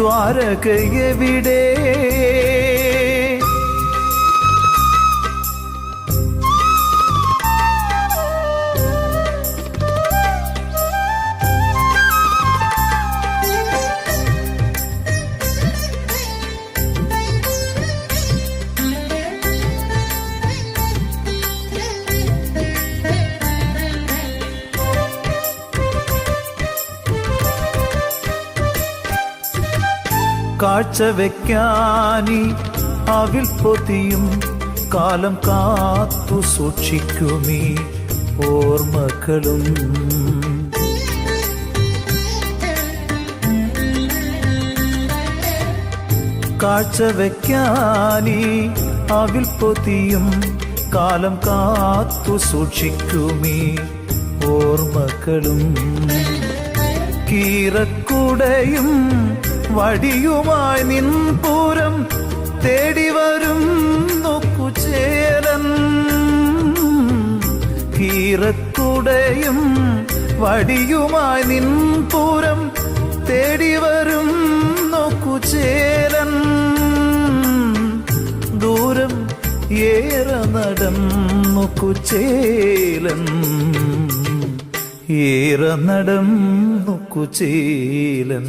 ദ്വാരകയെവിടെ കാഴ്ച വെക്കാനി അവിൽ പൊതിയും കാലം കാത്തു സൂക്ഷിക്കുമീ ഓർമ്മകളും. കാഴ്ച വെക്കാനി അവിൽ പൊതിയും കാലം കാത്തു സൂക്ഷിക്കുമീ ഓർമ്മകളും. കീറക്കുടയും വടിയുമായി നിൻ പൂരം തേടി വരും നോക്കുചേരൻ കീറക്കുടയും വടിയുമായി നിൻ പൂരം തേടി വരും നോക്കുചേരൻ ദൂരം ഏറെ നടന്നു കുചേലൻ ഏറെ നടന്നു കുചേലൻ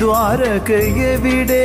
ദ്വാരകയെവിടെ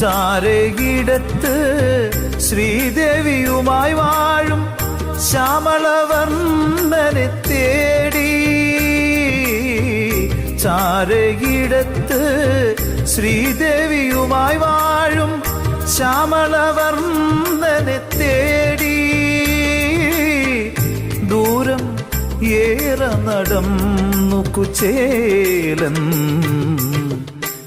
ചാരകിടത്ത് ശ്രീദേവിയുമായി വാഴും ശ്യാമളവർണനെ തേടി. ചാരയിടത്ത് ശ്രീദേവിയുമായി വാഴും ശ്യാമളവർണനെ തേടി. ദൂരം ഏറെ നടന്നു കുചേലൻ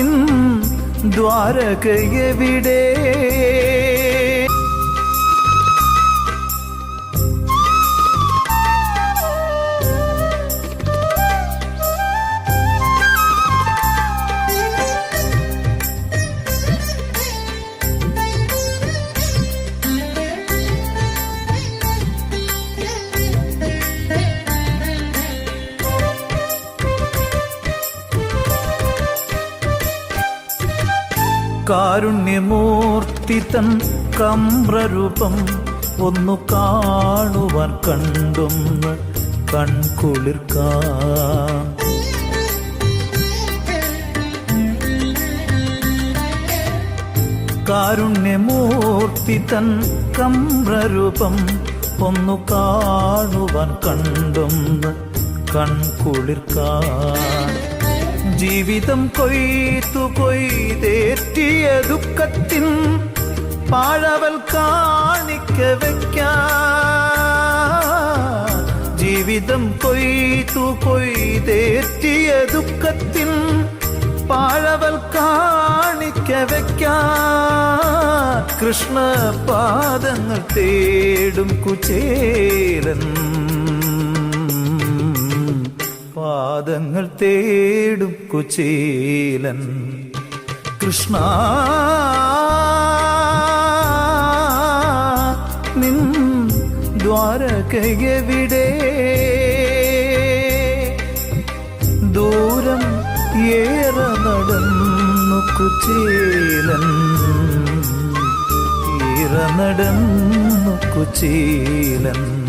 നിൻ കാരുണ്യമൂർത്തി തൻ കമ്രരൂപം ഒന്നു കാണുവാൻ കണ്ടൊന്ന് കൺകുളിർക്ക. കാരുണ്യമൂർത്തി തൻ കമ്രരൂപം ഒന്നു കാണുവാൻ കണ്ടൊന്ന് കൺകുളിർക്കാൻ ജീവിതം കൊയ്ത്തു കൊയ്തേറ്റിയ ദുഃഖത്തിൻ പാഴവൽ കാണിക്ക വയ്ക്കാൻ ജീവിതം കൊയ്തു കൊയ്തേറ്റിയ ദുഃഖത്തിൻ പാഴവൽ കാണിക്ക വയ്ക്കാൻ കൃഷ്ണ പാദങ്ങൾ തേടും കുചേരൻ പാദങ്ങൾ തേടും കുചേലൻ. കൃഷ്ണ. നിൻ ദ്വാരകയവിടെ ദൂരം ഏറെ നടന്നു കുചേലൻ. ഏറെ നടന്നു കുചേലൻ.